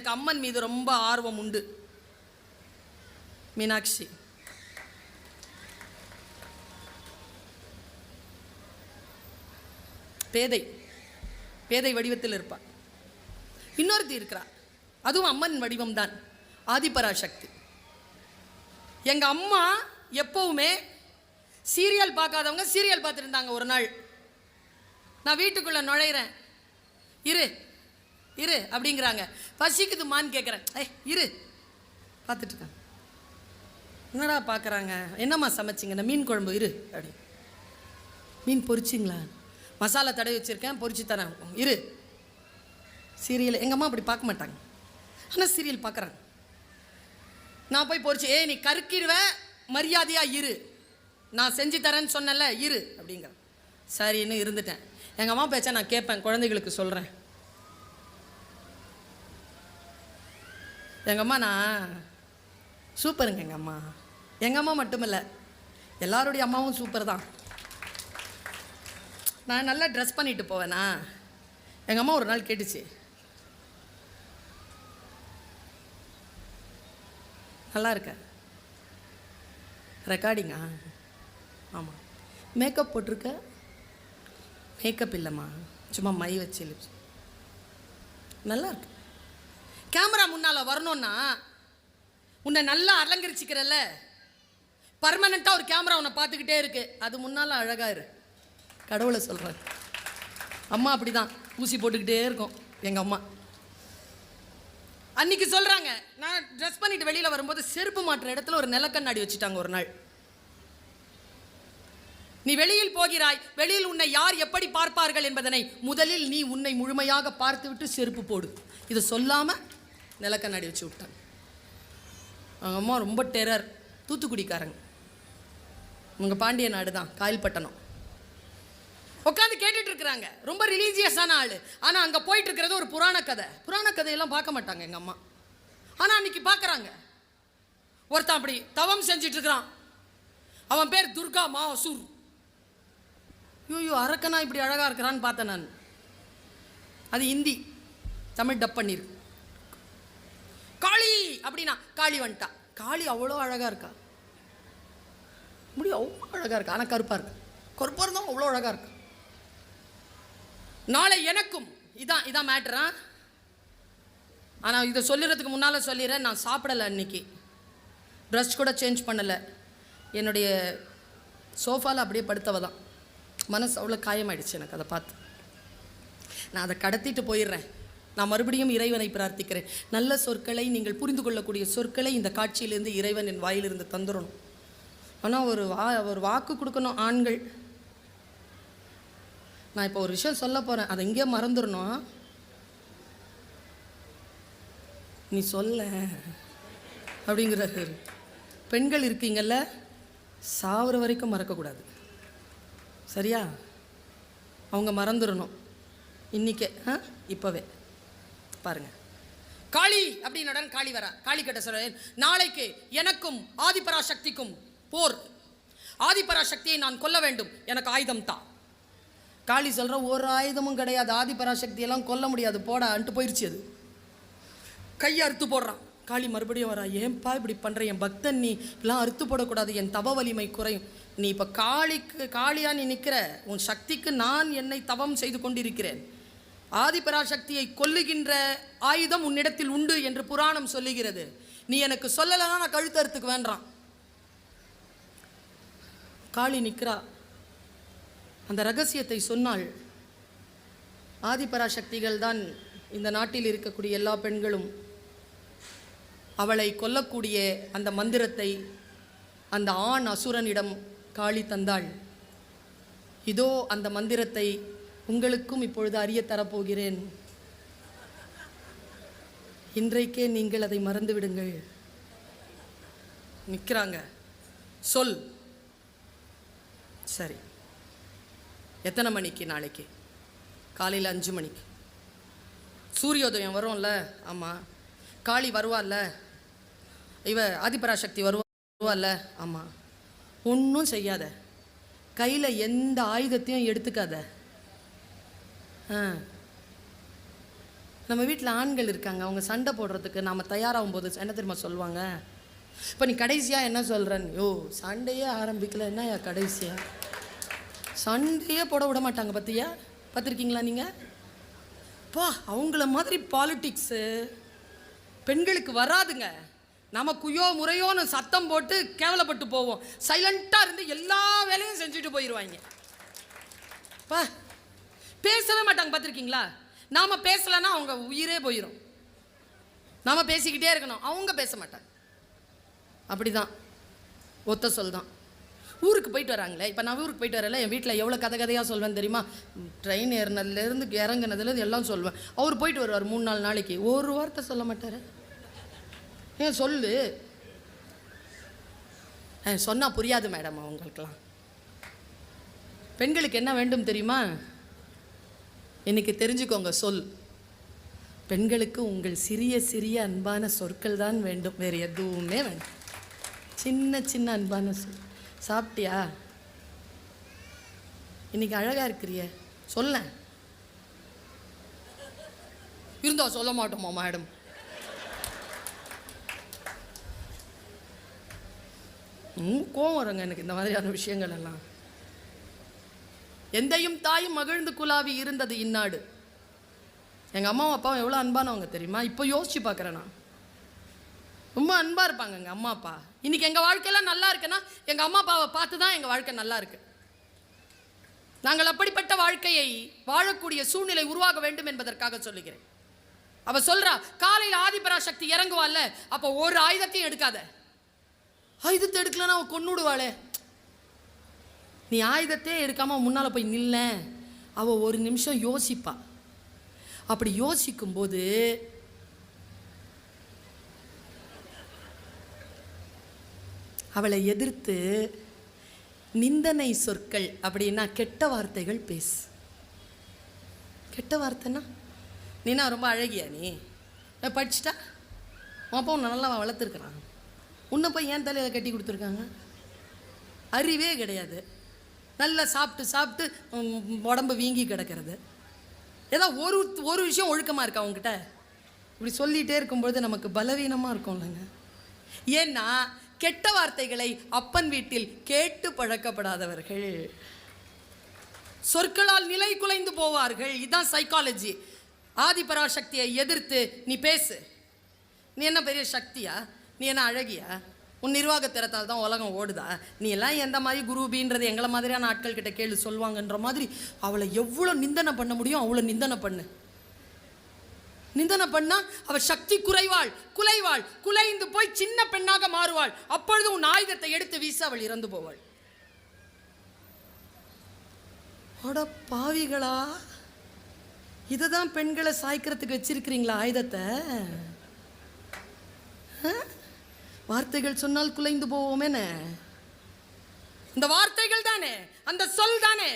எனக்கு அம்மன் மீது ரொம்ப ஆர்வம் உண்டு. மீனாட்சி. பேதை. பேதை வடிவத்தில் இருப்பாள். இன்னொருத்தி இருக்கிறா அதுவும் அம்மன் வடிவம் தான் ஆதிபராசக்தி. எங்க அம்மா எப்பவுமே சீரியல் பார்க்காதவங்க சீரியல் பார்த்துருந்தாங்க ஒரு நாள். நான் வீட்டுக்குள்ள நுழையிறேன். இரு இரு அப்படிங்கிறாங்க. பசிக்குதுமான்னு கேட்குறேன் ஏய் இரு. பார்த்துட்டு என்னடா பார்க்குறாங்க? என்னம்மா சமைச்சிங்க? மீன் குழம்பு இரு. அப்படி. மீன் பொரிச்சிங்களா? மசாலா தடவி வச்சுருக்கேன் பொரிச்சு தரேன். இரு. சீரியல். எங்கள் அம்மா அப்படி பார்க்க மாட்டாங்க. ஆனால் சீரியல் பார்க்குறாங்க நான் போய் பொறிச்சு ஏய் நீ கருக்கிடுவேன் மரியாதையாக இரு. நான் செஞ்சு தரேன்னு சொன்னேன்ல இரு. அப்படிங்கிற சரின்னு இருந்துட்டேன். எங்கள் அம்மா பேச்சா நான் கேட்பேன். குழந்தைகளுக்கு சொல்கிறேன் எங்கள் அம்மா நான் சூப்பருங்க எங்கள் அம்மா. எங்கள் அம்மா மட்டும் இல்லை எல்லாருடைய அம்மாவும் சூப்பர் தான் நான் நல்லா ட்ரெஸ் பண்ணிட்டு போவேனா? எங்கள் அம்மா ஒரு நாள் கேட்டுச்சு. நல்லா இருக்க. ரெக்கார்டிங்கா ஆமாம் மேக்கப் போட்டிருக்க? மேக்கப் இல்லைம்மா. சும்மா மை வச்சு lips. நல்லா இருக்கு. கேமரா முன்னால் வரணும்னா உன்னை நல்லா அலங்கரிச்சிக்கிறல்ல. பர்மனெண்ட்டாக ஒரு கேமரா உன்னை பார்த்துக்கிட்டே இருக்கு. அது முன்னால் அழகாக இரு. கடவுளை சொல்கிறேன் அம்மா அப்படிதான். ஊசி போட்டுக்கிட்டே இருக்கும். எங்கள் அம்மா. அன்னைக்கு சொல்கிறாங்க நான் ட்ரெஸ் பண்ணிட்டு வெளியில் வரும்போது செருப்பு மாட்டுற இடத்துல ஒரு நிலக்கண்ணாடி வச்சுட்டாங்க ஒரு நாள். நீ வெளியில் போகிறாய். வெளியில் உன்னை யார் எப்படி பார்ப்பார்கள் என்பதனை முதலில் நீ உன்னை முழுமையாக பார்த்துவிட்டு செருப்பு போடு. இதை சொல்லாமல் நிலக்கண்ணாடி வச்சு விட்டாங்க. அவங்க அம்மா ரொம்ப டெரர். தூத்துக்குடிக்காரங்க. இவங்க பாண்டிய நாடு தான் காயல்பட்டணம். உட்காந்து கேட்டுட்டு இருக்கிறாங்க. ரொம்ப ரிலீஜியஸான ஆள். ஆனால் அங்கே போயிட்டு இருக்கிறது ஒரு புராண கதை. புராண கதையெல்லாம் பார்க்க மாட்டாங்க எங்கள் அம்மா. ஆனால் அன்னைக்கு பார்க்குறாங்க. ஒருத்தன் அப்படி தவம் செஞ்சுட்டு இருக்கிறான். அவன் பேர் துர்கா மா அசூர் ஐயோ அரக்கனா இப்படி அழகாக இருக்கிறான்னு பார்த்தேன் நான். அது ஹிந்தி. தமிழ் டப் பண்ணிரு. காளி அப்படின்னா காளி வந்துட்டா. காளி அவ்வளோ அழகாக இருக்கா? முடி அவ்வளோ அழகாக இருக்கா? ஆனால் கருப்பாக இருக்கு. கருப்பாக இருந்தாலும் அவ்வளோ அழகாக இருக்கு? நாளை எனக்கும் இதான் இதான் மேட்டரா ஆனால் இதை சொல்லிடுறதுக்கு முன்னால் சொல்லிடுறேன் நான் சாப்பிடலை அன்னைக்கு. ட்ரெஸ் கூட சேஞ்ச் பண்ணலை. என்னுடைய சோஃபாவில் அப்படியே படுத்தவ தான். மனசு அவ்வளோ காயமாயிடுச்சு எனக்கு அதை பார்த்து. நான் அதை கடத்திட்டு போயிடுறேன். நான் மறுபடியும் இறைவனை பிரார்த்திக்கிறேன். நல்ல சொற்களை நீங்கள் புரிந்து கொள்ளக்கூடிய சொற்களை இந்த காட்சியிலிருந்து இறைவன் என் வாயிலிருந்து தந்துடணும் ஆனால் ஒரு வா ஒரு வாக்கு கொடுக்கணும் ஆண்கள். நான் இப்போ ஒரு விஷயம் சொல்ல போகிறேன் அதை இங்கே மறந்துடணும் நீ சொல்ல. அப்படிங்கிறாரு. பெண்கள் இருக்கீங்கல்ல சாவுற வரைக்கும் மறக்கக்கூடாது. சரியா? அவங்க மறந்துடணும் இன்றைக்கே ஆ? இப்போவே. பாருங்க. காளி அப்படின்னு காளி வரா காளி கிட்ட சொல்கிறேன் நாளைக்கு எனக்கும் ஆதிபராசக்திக்கும் போர். ஆதிபராசக்தியை நான் கொல்ல வேண்டும். எனக்கு ஆயுதம் தான் காளி சொல்ற ஒரு ஆயுதமும் கிடையாது. ஆதிபராசக்தி எல்லாம் கொல்ல முடியாது. போடான்ட்டு போயிடுச்சு அது. கையை அறுத்து போடுறான் காளி மறுபடியும் வரா ஏன்பா இப்படி பண்ற? என் பக்தன் நீ எல்லாம் அறுத்து போடக்கூடாது. என் தவ வலிமை குறையும். நீ இப்ப காளிக்கு காளியா நீ நிற்கிற உன் சக்திக்கு நான் என்னை தவம் செய்து கொண்டிருக்கிறேன். ஆதிபராசக்தியை கொல்லுகின்ற ஆயுதம் உன்னிடத்தில் உண்டு என்று புராணம் சொல்லுகிறது. நீ எனக்கு சொல்லலைன்னா நான் கழுத்தறுத்துக்கு வேண்டாம். காளி நிக்கிறா. அந்த ரகசியத்தை சொன்னால் ஆதிபராசக்திகள் தான் இந்த நாட்டில் இருக்கக்கூடிய எல்லா பெண்களும். அவளை கொல்லக்கூடிய அந்த மந்திரத்தை அந்த ஆண் அசுரனிடம் காளி தந்தாள். இதோ அந்த மந்திரத்தை உங்களுக்கும் இப்பொழுது அறிய தரப்போகிறேன். இன்றைக்கே நீங்கள் அதை மறந்துவிடுங்கள் நிற்கிறாங்க சொல். சரி. எத்தனை மணிக்கு நாளைக்கு? காலையில் அஞ்சு மணிக்கு. சூரியோதயம் வரும்ல? ஆமாம் காளி வருவாள்ல? இவ ஆதிபராசக்தி வருவா வருவாள்ல? ஆமாம் ஒன்றும் செய்யாத. கையில் எந்த ஆயுதத்தையும் எடுத்துக்காத. நம்ம வீட்டில் ஆண்கள் இருக்காங்க அவங்க சண்டை போடுறதுக்கு நாம் தயாராகும் போது என்ன தெரியுமா சொல்லுவாங்க? இப்போ நீ கடைசியாக என்ன சொல்கிறேன்னு யோ சண்டையே ஆரம்பிக்கல. என்னயா கடைசியா சண்டையே போட விட மாட்டாங்க பார்த்தியா பார்த்துருக்கீங்களா நீங்கள் பா அவங்கள மாதிரி பாலிட்டிக்ஸு பெண்களுக்கு வராதுங்க. நம்ம குயோ முறையோன்னு சத்தம் போட்டு கேவலப்பட்டு போவோம். சைலண்ட்டாக இருந்து எல்லா வேலையும் செஞ்சுட்டு போயிடுவாங்க பா பேசவே மாட்டாங்க பார்த்துருக்கீங்களா? நாம் பேசலைன்னா அவங்க உயிரே போயிடும் நாம் பேசிக்கிட்டே இருக்கணும் அவங்க பேச மாட்டாங்க. அப்படிதான் ஒத்த சொல் தான். ஊருக்கு போயிட்டு வராங்களே இப்போ நான் ஊருக்கு போயிட்டு வரல என் வீட்டில் எவ்வளோ கதை கதையாக சொல்வேன் தெரியுமா? ட்ரெயின் ஏறினதுலேருந்து இறங்குனதுலேருந்து எல்லாம் சொல்வேன். அவர் போயிட்டு வருவார் மூணு நாலு நாளைக்கு. ஒரு வார்த்தை சொல்ல மாட்டார். ஏன் சொல்லு. சொன்னால் புரியாது மேடம் அவங்களுக்கெல்லாம். பெண்களுக்கு என்ன வேண்டும் தெரியுமா? இன்னைக்கு தெரிஞ்சுக்கோங்க சொல். பெண்களுக்கு உங்கள் சிறிய சிறிய அன்பான சொற்கள் தான் வேண்டும். வேறு எதுவுமே வேண்டாம் சின்ன சின்ன அன்பான சொல். சாப்பிட்டியா? இன்னைக்கு அழகாக இருக்கிறிய. சொல்ல இருந்தா சொல்ல மாட்டோமா மேடம் ம் கோவம் வருங்க எனக்கு இந்த மாதிரியான விஷயங்கள் எல்லாம். எந்தையும் தாயும் மகிழ்ந்து குலாவி இருந்தது இந்நாடு. எங்கள் அம்மாவும் அப்பாவும் எவ்வளோ அன்பானவங்க தெரியுமா? இப்போ யோசிச்சு பார்க்குறேன் நான். ரொம்ப அன்பாக இருப்பாங்க எங்கள் அம்மா அப்பா. இன்றைக்கி எங்கள் வாழ்க்கையெல்லாம் நல்லா இருக்குன்னா எங்கள் அம்மா அப்பாவை பார்த்து தான் எங்கள் வாழ்க்கை நல்லா இருக்கு. நாங்கள் அப்படிப்பட்ட வாழ்க்கையை வாழக்கூடிய சூழ்நிலை உருவாக வேண்டும் என்பதற்காக சொல்லுகிறேன். அவ சொல்றா காலையில் ஆதிபராசக்தி இறங்குவாள்ல அப்போ ஒரு ஆயுதத்தையும் எடுக்காத. ஆயுதத்தை எடுக்கலன்னா அவன் கொண்டுடுவாளே நீ ஆயுதத்தையே எடுக்காமல் முன்னால் போய் நில்ல அவள் ஒரு நிமிஷம் யோசிப்பா. அப்படி யோசிக்கும்போது அவளை எதிர்த்து நிந்தனை சொற்கள் அப்படின்னா கெட்ட வார்த்தைகள் பேசு. கெட்ட வார்த்தைன்னா நீனா ரொம்ப அழகியா நீ? படிச்சுட்டா படிச்சிட்டா? உன் அப்பா உன்னை நல்லா வளர்த்துருக்குறான்? உன்னை போய் ஏன் தலையில் கட்டி கொடுத்துருக்காங்க? அறிவே கிடையாது. நல்லா சாப்பிட்டு சாப்பிட்டு உடம்பு வீங்கி கிடக்கிறது. ஏதோ ஒரு ஒரு விஷயம் ஒழுக்கமாக இருக்கா உங்ககிட்ட இப்படி சொல்லிகிட்டே இருக்கும்பொழுது நமக்கு பலவீனமாக இருக்கும் இல்லைங்க ஏன்னா கெட்ட வார்த்தைகளை அப்பன் வீட்டில் கேட்டு பழக்கப்படாதவர்கள். சொற்களால் நிலை குலைந்து போவார்கள். இதுதான் சைக்காலஜி ஆதிபராசக்தியை எதிர்த்து நீ பேசு. நீ என்ன பெரிய சக்தியா? நீ என்ன அழகியா? உன் நிர்வாக திறத்தால் தான் உலகம் ஓடுதா? நீ எல்லாம் எந்த மாதிரி குரூபின்றது எங்களை மாதிரியான ஆட்கள் கிட்ட கேள்வி சொல்லுவாங்கன்ற மாதிரி அவளை எவ்வளோ நிந்தனை பண்ண முடியும் அவ்வளோ நிந்தனை பண்ணு. நிந்தனை பண்ணா அவள் சக்தி குறைவாள் குலைவாள் குலைந்து போய் சின்ன பெண்ணாக மாறுவாள். அப்பொழுது உன் ஆயுதத்தை எடுத்து வீச அவள் இறந்து போவாள். அட பாவிகளா இதை தான் பெண்களை சாய்க்கிறதுக்கு வச்சிருக்கிறீங்களா ஆயுதத்தை? வார்த்தைகள் சொன்னால் குலைந்து போவோமேன? இந்த வார்த்தைகள் தானே அந்த சொல் தானே?